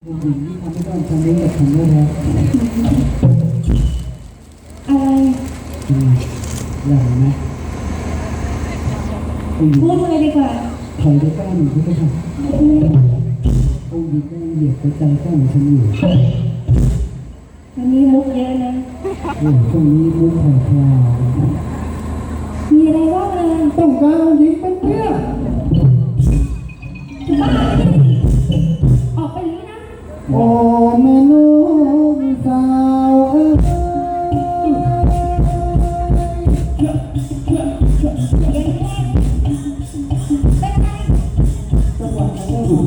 อะไรหล่อไหมพูดเลยดีกว่าถอยไปก้าวหนึ่งก็ได้ต้องหยุดได้เหยียบไปใจก้าวหนึ่งฉันอยู่วันนี้มุกเยอะนะช่วงนี้มุกผ่อนคลายมีอะไรบ้างอะต้องก้าวดิ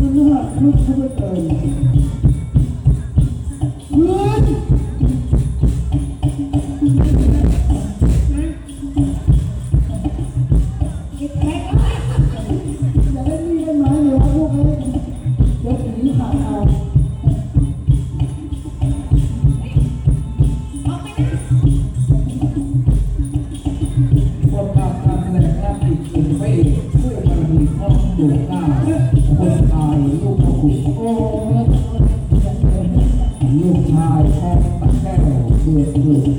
นี่นี่ว่าเงิน Evet.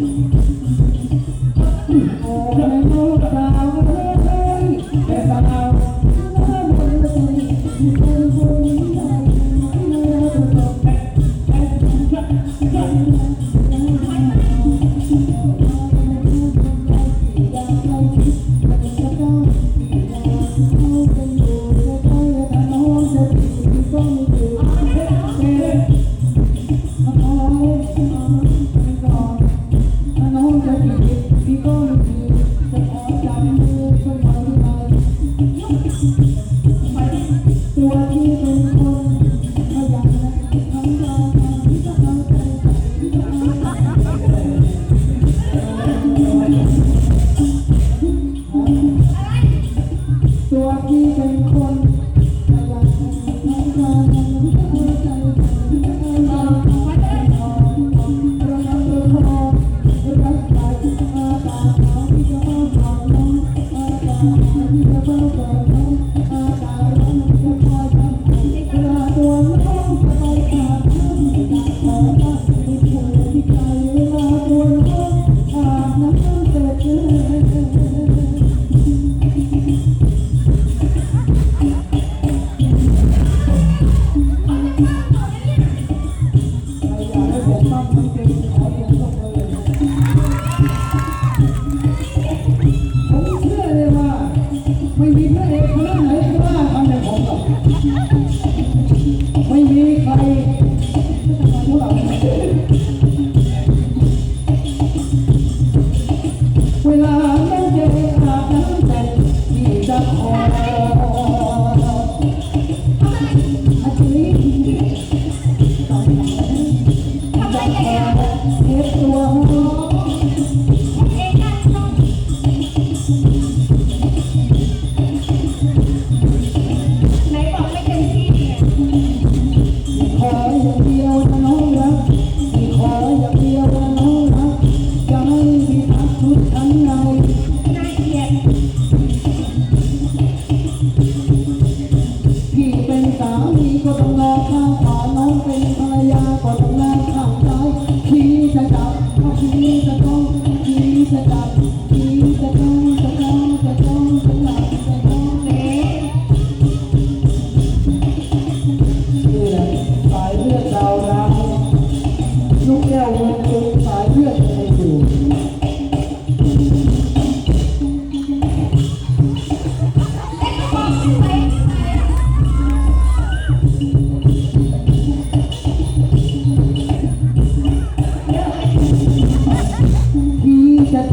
unknown.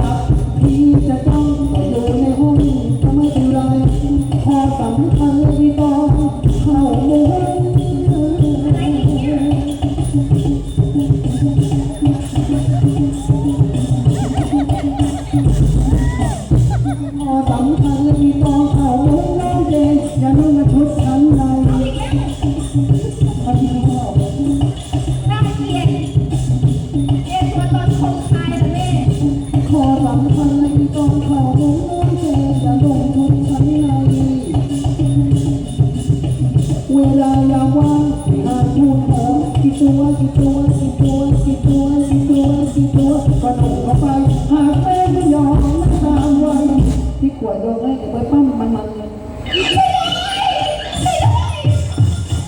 จับพี่จะต้องเดิในห้องก็ไม่ไรพอสำคัญที่ตองเข้ามุ้งพอสำคัญที่ตองเข้ามุ้งน้องเจอย่าเพิ่มาชุด